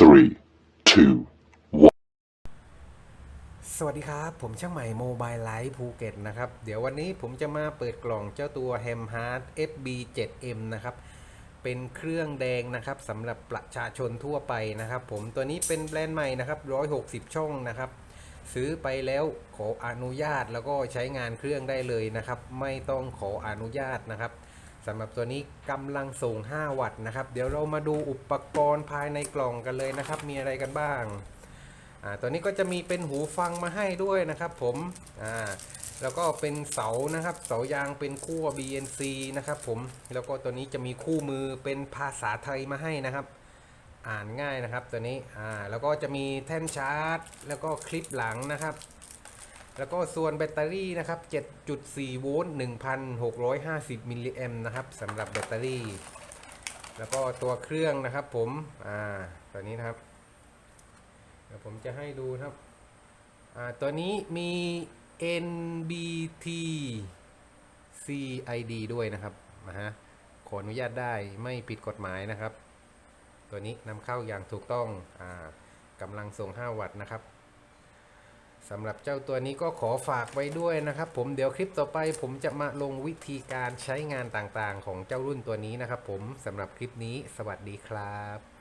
three, two, สวัสดีครับ ผมช่างใหม่โมบายไลท์ภูเก็ตนะครับ เดี๋ยววันนี้ผมจะมาเปิดกล่องเจ้าตัว h a m h a r t FB7M นะครับ เป็นเครื่องแดงนะครับสำหรับประชาชนทั่วไปนะครับ ผมตัวนี้เป็นแบรนด์ใหม่นะครับ 160 ช่องนะครับ ซื้อไปแล้วขออนุญาตแล้วก็ใช้งานเครื่องได้เลยนะครับ ไม่ต้องขออนุญาตนะครับ สำหรับตัวนี้กำลังส่ง5 วัตต์นะครับ เดี๋ยวเรามาดูอุปกรณ์ภายในกล่องกันเลยนะครับ มีอะไรกันบ้างอ่าตัวนี้ก็จะมีเป็นหูฟังมาให้ด้วยนะครับ ผมอ่าแล้วก็เป็นเสานะครับ เสายางเป็นคู่ BNC นะครับผมแล้วก็ตัวนี้จะมีคู่มือเป็นภาษาไทยมาให้นะครับ อ่านง่ายนะครับตัวนี้อ่าแล้วก็จะมีแท่นชาร์จ แล้วก็คลิปหลังนะครับ แล้วก็ส่วนแบตเตอรี่นะครับ 7.4 โวลต์ 1,650 มิลลิแอมนะครับสำหรับแบตเตอรี่ แล้วก็ตัวเครื่องนะครับผม อ่า ตัวนี้นะครับ เดี๋ยวผมจะให้ดูครับ อ่า ตัวนี้มี NBT CID ด้วยนะครับนะฮะ ขออนุญาตได้ไม่ผิดกฎหมายนะครับ ตัวนี้นำเข้าอย่างถูกต้อง อ่ากำลังส่ง 5 วัตต์นะครับ สำหรับเจ้าตัวนี้ก็ขอฝากไว้ด้วยนะครับ ผมเดี๋ยวคลิปต่อไป ผมจะมาลงวิธีการใช้งานต่างๆ ของเจ้ารุ่นตัวนี้นะครับ ผมสำหรับคลิปนี้ สวัสดีครับ